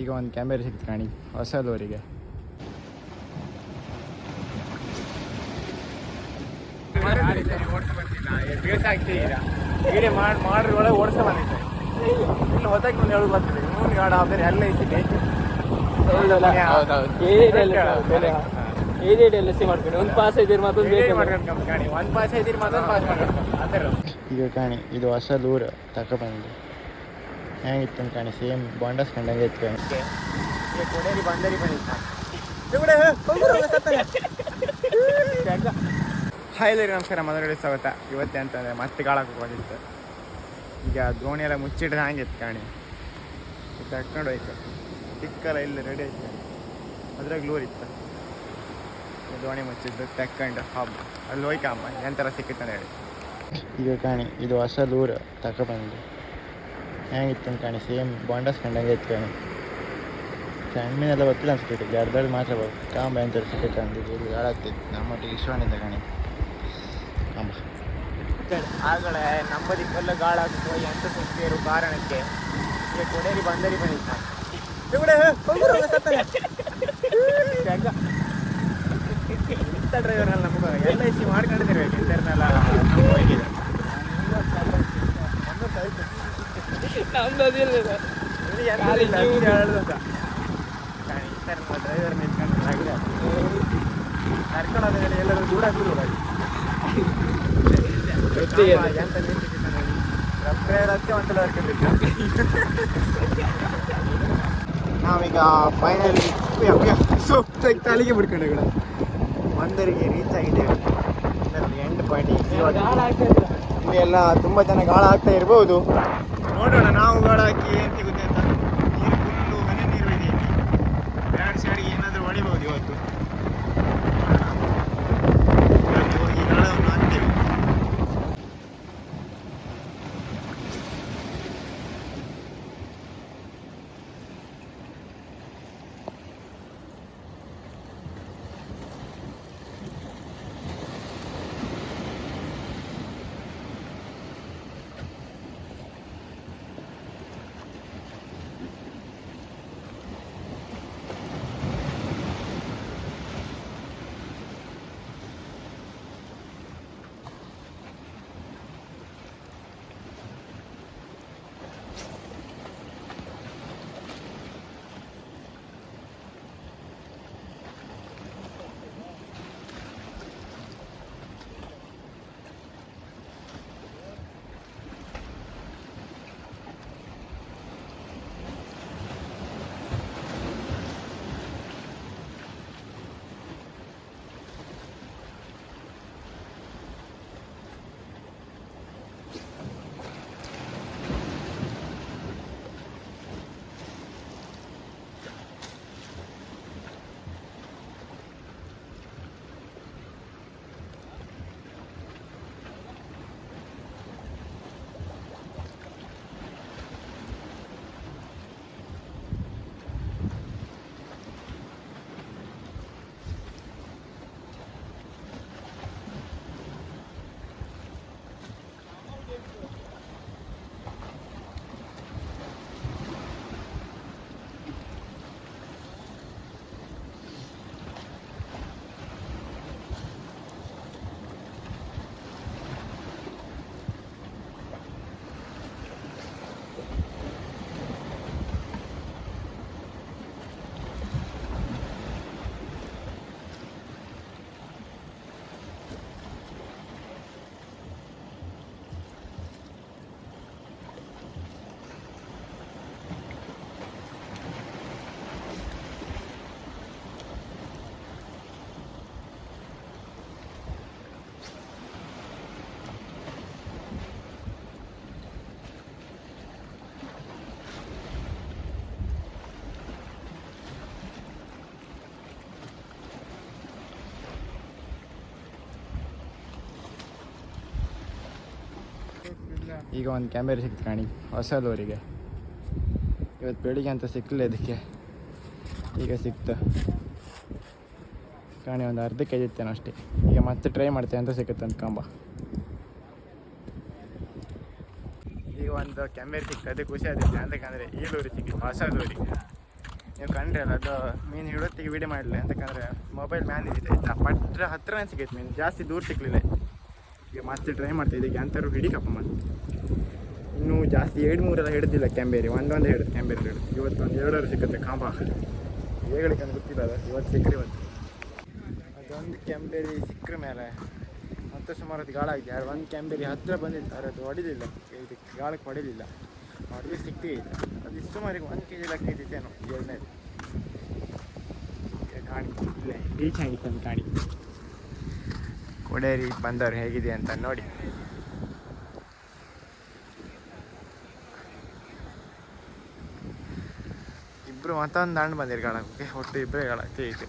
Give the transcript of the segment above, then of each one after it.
ಈಗ ಒಂದು ಕ್ಯಾಮೆರಾ ಸಿಕ್ತು ಕಾಣಿ, ಹೊಸದವರಿಗೆ. ಮಾಡ್ರಿ ಒಳಗೆ ಇವನು ಗಾಡ ಒಂದು ಪಾಸ್ ಮತ್ತೊಂದು ಐದಿರಿ ಮತ್ತೊಂದು ಪಾಸ್ ಈಗ ಕಾಣಿ, ಇದು ಹೊಸ ತಕ ತಗೊಬಂದು ಹೆಂಗಿತ್ತು ಅಂತ ಕಾಣಿ. ಸೇಮ್ ಬಾಂಡಸ್ ಕಂಡಂಗೆ ಇತ್ತು ಕೊಡೇರಿ ಬಂದರಿ ಬಂದಿತ್ತು ಹಾಯ್ ಎಲ್ಲರಿಗೂ ನಮಸ್ಕಾರ ಮೊದಲು ಸ್ವಾಗತ. ಇವತ್ತೇ ಅಂತಂದರೆ ಮತ್ತೆ ಗಾಳಕ್ಕೆ ಹೋಗಿತ್ತು ಈಗ ದೋಣಿ ಎಲ್ಲ ಮುಚ್ಚಿಟ್ರೆ ಹಂಗಿತ್ತು ಕಾಣಿ? ತಕೊಂಡು ಹೋಯ್ತು. ಟಿಕ್ಕಲ್ಲ ಇಲ್ಲ ರೆಡಿ ಆಯ್ತು ಕಾಣಿ. ಅದ್ರಾಗ ಲೂರ್ ಇತ್ತು. ದೋಣಿ ಮುಚ್ಚಿದ್ದು ತೆಕ್ಕೊಂಡು ಹಬ್ಬ ಅಲ್ಲಿ ಹೋಯ್ಕಮ್ಮ ಎಂಥರ ಸಿಕ್ಕಿತ್ತು ಹೇಳಿ. ಈಗ ಕಾಣಿ ಇದು ಹೊಸ ತಕ್ಕ ತಗೊಬಂದು ಹೆಂಗಿತ್ತು ಕಾಣಿ, ಸೇಮ್ ಬಾಂಡಸ್ ಕಂಡಂಗೆ ಇತ್ತು ಕಾಣಿ. ಸಣ್ಣನೆಲ್ಲ ಗೊತ್ತಿಲ್ಲ ಅನ್ಸುತ್ತೆ ಜರ್ದಲ್ಲಿ ಮಾತ್ರ ಕಾಂಬ ಎಂತ ಸಿಕ್ಕೈತೆ ಅಂದಿದ್ದು ಇಲ್ಲಿ ಹಾಳಾಗ್ತಿತ್ತು. ನಮ್ಮ ಇಶ್ವಾನಿದ್ದ ಕಾಣಿ. ಕಾಂಬ ಆಗಲೇ ನಮ್ಮ ದಿಕ್ಕೆಲ್ಲ ಗಾಳಾಗ್ತು ಎಂತ ಇರೋ ಕಾರಣಕ್ಕೆ. ಈಗ ಕೊಡೇರಿ ಬಂದರಿ ಬಂದಿತ್ತು ಇಂಥ ಡ್ರೈವರ್ನೆಲ್ಲ ನಮ್ಗೆ ಎಲ್ ಐ ಸಿ ಮಾಡ್ಕೊಂಡಿರ್ಬೇಕು ಇಂಟರ್ನಲ್ಲ ಹೋಗಿದೆ ನಮ್ದು ಅದಿಲ್ಲ ಡ್ರೈವರ್ ನಿಂತ್ಕೊಂಡು ಕರ್ಕೊಂಡು ಹೋದ್ರೆ ಎಲ್ಲರೂ ದೂರ ದೂರ ಗೊತ್ತಿಗೆ ಎಂತ ಡ್ರೈವರ್ ಹತ್ತಿ ಒಂದ್ಸಲ ನಾವೀಗ ಫೈನಲಿ ಸೊಪ್ಪು ತಲೆಗೆ ಬಿಡ್ಕೊಂಡು ಕೂಡ ಒಂದರಿಗೆ ರೀಚ್ ಆಗಿದ್ದೇವೆ ಎಂಡ್ ಪಾಯಿಂಟ್ ಇಲ್ಲಿ ಎಲ್ಲ ತುಂಬ ಜನ ಗಾಳ ಹಾಕ್ತಾ ಇರ್ಬೋದು ನೋಡೋಣ. ನಾವು ಗಾಳ ಹಾಕಿ ಏನು ಸಿಗುತ್ತೆ ಈಗ ಒಂದು ಕ್ಯಾಮೆರಾ ಸಿಕ್ತು ಕಾಣಿ ಹೊಸಲೂರಿಗೆ ಇವತ್ತು ಬೆಳಿಗ್ಗೆ ಅಂತ ಸಿಕ್ಕಲಿಲ್ಲ ಇದಕ್ಕೆ. ಈಗ ಸಿಕ್ತು. ಕಾಣಿ, ಒಂದು ಅರ್ಧ ಕೆ ಜಿ ಇತ್ತೇನೋ ಅಷ್ಟೇ. ಈಗ ಮತ್ತೆ ಟ್ರೈ ಮಾಡ್ತೇನೆ ಅಂತ ಸಿಕ್ಕುತ್ತೆ ಅಂತ ಈಗ ಒಂದು ಕ್ಯಾಮೆರಾ ಸಿಕ್ತು, ಅದೇ ಖುಷಿ ಆಗುತ್ತೆ. ಅಂತಕ್ಕಂದರೆ ಈಲೂರಿ ಸಿಕ್ಕಿತ್ತು ಹೊಸದೂರಿಗೆ. ನೀವು ಕಂಡ್ರಿ ಅಲ್ಲ, ಅದು ಮೀನು ಹಿಡೋತ್ತಿಗೆ ವೀಡಿಯೋ ಮಾಡಲಿಲ್ಲ ಅಂತಕ್ಕಂದರೆ ಮೊಬೈಲ್ ಮ್ಯಾನ್ ಇದೆ ಆಯ್ತಾ ಪಟ್ರ ಹತ್ರನೇ ಸಿಗೈತೆ ಮೀನು. ಜಾಸ್ತಿ ದೂರ ಸಿಕ್ಕಲಿಲ್ಲ ಈಗ ಮತ್ತೆ ಟ್ರೈ ಮಾಡ್ತಾ ಇದೀಗ ಅಂತರೂ ಹಿಡಿಕಪ್ಪ ಮತ್ತೆ. ಇನ್ನೂ ಜಾಸ್ತಿ ಎರಡು ಮೂರೆಲ್ಲ ಹಿಡಿದಿಲ್ಲ ಕೆಂಬೇರಿ ಒಂದೊಂದು ಹಿಡಿದು ಕೆಂಬೇರಿ ಹಿಡಿದು. ಇವತ್ತು ಒಂದು ಎರಡೂವರೆ ಸಿಗುತ್ತೆ ಕಾಂಬ ಹೇಗಳಿಕ್ಕೆ ಅಂತ ಗೊತ್ತಿಲ್ಲ ಅದು. ಇವತ್ತು ಸಿಕ್ಕರೆ ಇವತ್ತು. ಅದೊಂದು ಕೆಂಬೇರಿ ಸಿಕ್ಕರ ಮೇಲೆ ಮತ್ತೆ ಸುಮಾರು ಅದು ಗಾಳ ಆಗಿದೆ. ಯಾರು ಒಂದು ಕ್ಯಾಂಬೇರಿ ಹತ್ತಿರ ಬಂದಿತ್ತು ಆದರೆ ಅದು ಹೊಡಿಲಿಲ್ಲ ಇದಕ್ಕೆ ಗಾಳಕ್ಕೆ ಹೊಡಿಲಿಲ್ಲ ಹೊಡೆದು ಸಿಕ್ಕೇ ಇಲ್ಲ. ಅದು ಸುಮಾರಿಗೆ ಒಂದು ಕೆ ಜಿ ಲೆಕ್ಕ ಇದ್ದೇನು ಎರಡನೇದು. ಕಾಣಿ. ಇಲ್ಲೇ ಬೀಚ್ ಆಗಿತ್ತು ಅಂತ ಕಾಣಿ ಕೊಡೇರಿ ಬಂದವರು ಹೇಗಿದೆ ಅಂತ ನೋಡಿ. ಇಬ್ರು ಮತ್ತೊಂದು ಹಣ್ಣು ಬಂದಿರಿ ಕಾಣಕ್ಕೆ ಒಟ್ಟು ಇಬ್ಬರೇ ಕಾಣಕ್ಕೆ ಐತಿ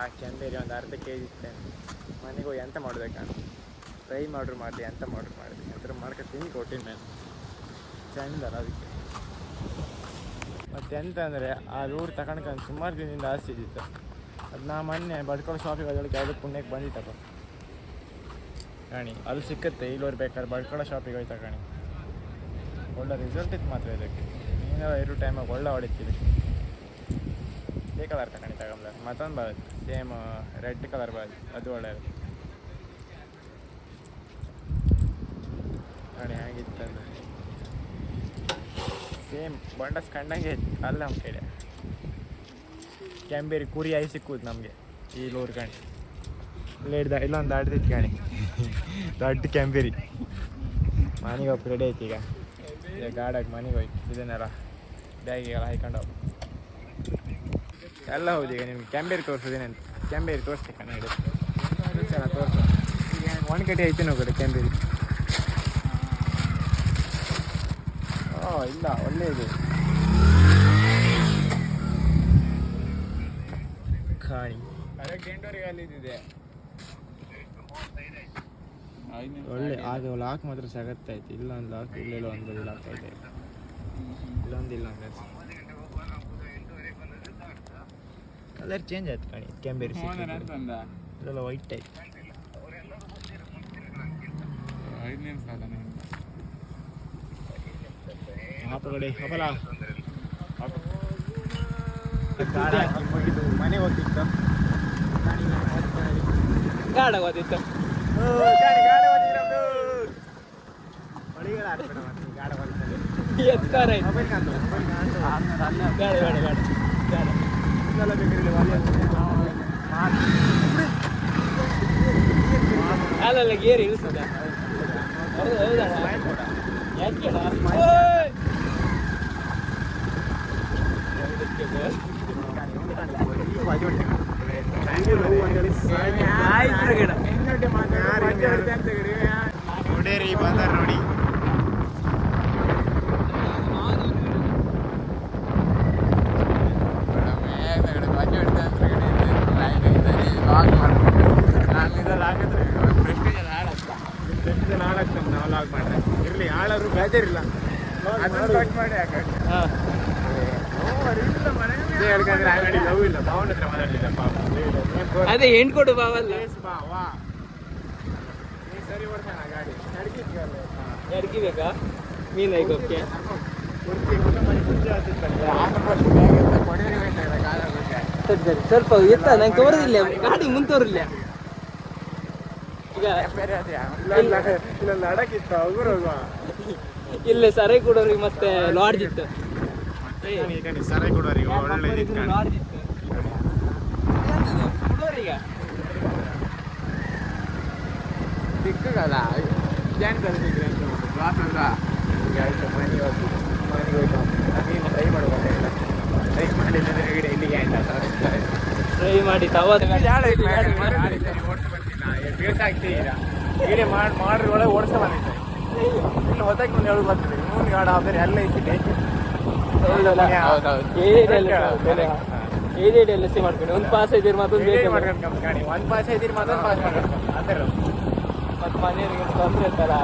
ಆ ಕೆಂಬೇರಿ ಒಂದು ಅರ್ಧ ಕೆ ಜಿ ಇತ್ತೆ ಮನೆಗೆ ಹೋಗಿ ಎಂತ ಮಾಡ್ಬೇಕಾ ಫ್ರೈ ಮಾಡ್ರ್ ಮಾಡಲಿ, ಎಂತ ಮಾಡ್ರ್ ಮಾಡಿದೆ ಅದ್ರ ಮಾಡ್ಕೊಂಡು ತಿಂದು ಕೊಟ್ಟಿನಿ ನಾನು. ಚಂದಲ್ಲ ಅದಕ್ಕೆ. ಮತ್ತೆ ಎಂತ ಅಂದರೆ ಆ ರೂಟ್ ತಗೊಂಡ್ಕೊಂಡು ಸುಮಾರು ದಿನದಿಂದ ಆಸೆ ಇದ್ದಿತ್ತು. ಅದು ನಾ ಮೊನ್ನೆ ಬಡ್ಕೊಳ್ಳೋ ಶಾಪಿಗೆ ಅದೊಳಗೆ ಯಾವುದೋ ಪುಣ್ಯಕ್ಕೆ ಬಂದಿತ್ತಪ್ಪ. ಕಾಣಿ ಅದು ಸಿಕ್ಕತ್ತೆ ಇಲ್ಲಿ ಬೇಕಾದ್ರೆ ಬಡ್ಕೊಳ್ಳೋ ಶಾಪಿಗೆ ಹೋಯ್ತಾ ಕಾಣಿ. ಒಳ್ಳೆ ರಿಸಲ್ಟ್ ಇತ್ತು ಮಾತ್ರ ಇದಕ್ಕೆ. ನೀನು ಎರಡು ಟೈಮಾಗ ಒಳ್ಳೆ ಹೊಡಿತೀವಿ. ಇದೇ ಕಲರ್ ತಗೊಂಡು ತಗೊಂಬ. ಮತ್ತೊಂದು ಬರುತ್ತೆ ಸೇಮ್ ರೆಡ್ ಕಲರ್ ಬರುತ್ತೆ ಅದು ಒಳ್ಳೆಯದು ನೋಡಿ, ಹೇಗಿತ್ತು ಅಂದ್ರೆ ಸೇಮ್ ಬಂಡಸ್ ಕಂಡಂಗೆ ಇತ್ತು. ಅಲ್ಲ ನಮ್ಮ ಕಡೆ. ಕೆಂಬೇರಿ ಕುರಿ ಐ ಸಿಕ್ಕುದು ನಮಗೆ ಈ ಲೋರ್ ಗಂಟೆ ಲೇಡ್ದ ಇಲ್ಲೊಂದು ದಾಡ್ದಿತ್ತು ಕಣಿ. ದೊಡ್ಡ ಕೆಂಬೇರಿ. ಮನೆಗೆ ಒಬ್ಬ ರೆಡಿ ಐತಿ ಈಗ. ಈಗ ಗಾಡಾಗಿ ಮನೆಗೆ ಹೋಯ್ತು ಇದನ್ನೆಲ್ಲ ಬ್ಯಾಗಿಗೆಲ್ಲ ಹಾಕೊಂಡು ಎಲ್ಲ ಹೌದು ಈಗ ನಿಮ್ಗೆ ಕೆಂಬೇರಿ ತೋರಿಸೋದೇನಂತ ಕೆಂಬೇರಿ ತೋರಿಸ್ತೀನಿ ಕಣ ಹಿಡಿದು ಚೆನ್ನಾಗಿ ತೋರಿಸು. ಒಂದು ಕಡೆ ಐತೆ ನೋಡಿ ಕಡೆ ಕೆಂಬೇರಿ. ಓ, ಇಲ್ಲ, ಒಳ್ಳೆಯದು. ಕಾಣಿ ಅದೇ ಎಂಟುವರೆಗೆ ಅಲ್ಲಿದ್ದಿದೆ ಒಳ್ಳೆ ಅದು ಲಾಕ್ ಮಾತ್ರ ಸಗತ್ತಾಯ್ತು ಇಲ್ಲೊಂದು ಲಾಕ್ ಇಲ್ಲೆಲ್ಲ ಒಂದು ಬದಿ ಲಾಕ್ ಐತೆ ಇಲ್ಲೊಂದು ಇಲ್ಲ ಕಲರ್ ಚೇಂಜ್ ಆಯ್ತು ಕಣಿ ಕೆಂಬೇರಿ ಇದೆಲ್ಲ ವೈಟ್ ಆಯ್ತು. ಆಪಗಡೆ ಹಬಲ. ಮನೆ ಹೋಗ್ತಿತ್ತು ಗಾಡ ಗೊತ್ತಿತ್ತು ಅಲ್ಲಲ್ಲ ಗೇರ್ ಇಳಿಸ್ತದ ಹೌದು ಹೌದಣ್ಣ ಯಾಕೆ ಅದನ್ನ ಕಟ್ ಮಾಡಿ ಹಾಕಿ ಹಾ. ಇದೇ ಹೇಳ್ಕಂದ್ರೆ ಅಂಗಡಿ ಲವ್ ಇಲ್ಲ ಭಾವನ ಹತ್ರ ಮಾತಾಡ್ಲಿಲ್ಲ ಪಾಪ ಅದೇ ಹೆಣ್ಣು ಕೊಡು ಬಾವಲ್ಲ ಬಾ ವಾ ನೀ ಸರಿ ಬರ್ತಾನ ಗಾಡಿ ಬೇಕಾ ಮೀನು ಓಕೆ ಸ್ವಲ್ಪ ಎತ್ತ ನಂಗೆ ತೋರಿಲ್ಲ ಗಾಡಿ ಮುಂತೋರಿಲ್ಲ ಈಗ ಇಲ್ಲ ಇಲ್ಲ ಇಲ್ಲ ಲಡಕ್ ಅವ್ರು ಹೋಗುವ ಇಲ್ಲೇ ಸರೈ ಕೊಡೋರಿಗೆ ಮತ್ತೆ ಲಾಡ್ಜ್ ಇತ್ತು ಈಗ ನೀವು ಸರಿ ಕೊಡೋರಿಗೆ ಒಳ್ಳೆ ಲಾಡ್ಜ್ ಇತ್ತು ಸಿಕ್ಕಲ್ಲ ಜಾನ್ ಕಲಿಸಿದ್ರೆ ಅಂತ ರಾತ್ರದ ಈಗ ಆಯ್ತು ಮನೆಗೆ ಹೋಗಿ ಮನೆಗೆ ಹೋಯ್ತು ನೀನು ಟ್ರೈ ಮಾಡ್ಬೋದಿಲ್ಲ ಟ್ರೈ ಇಲ್ಲಿಗೆ ಆಯ್ತಾ ಟ್ರೈ ಮಾಡಿ ಬೇಸಾಗ್ತೀರಾ ಮಾಡಿ ಮಾಡ್ರಿ ಒಳಗೆ ಓಡಿಸ್ತಾ ಬಂದಿದ್ದೆ ಇನ್ನು ಹೊತ್ತಕ್ಕೆ ಒಂದು ಹೇಳಿ ಬರ್ತೀವಿ ಇವನು ಗಾಡ ಬೇರೆ ಎಲ್ಲ ಇಟ್ಟಿದೆ ಏನೇನು ಎಲ್ಲ ಸಿ ಮಾಡ್ಕೊಂಡು ಒಂದು ಪಾಸ್ ಐದಿರ್ ಮತ್ತೊಂದು ಮಾಡ್ಕೊಂಡು ಗಾಡಿ ಒಂದು ಪಾಸ್ ಇದ್ದೀರಿ ಮತ್ತೊಂದು ಪಾಸ್ ಮಾಡ್ಕೊಂಡು. ಅದರ ಮತ್ತೆ ಮನೆಯವರಿಗೆ ತೊಂದರೆ ಇರ್ತಲ್ಲ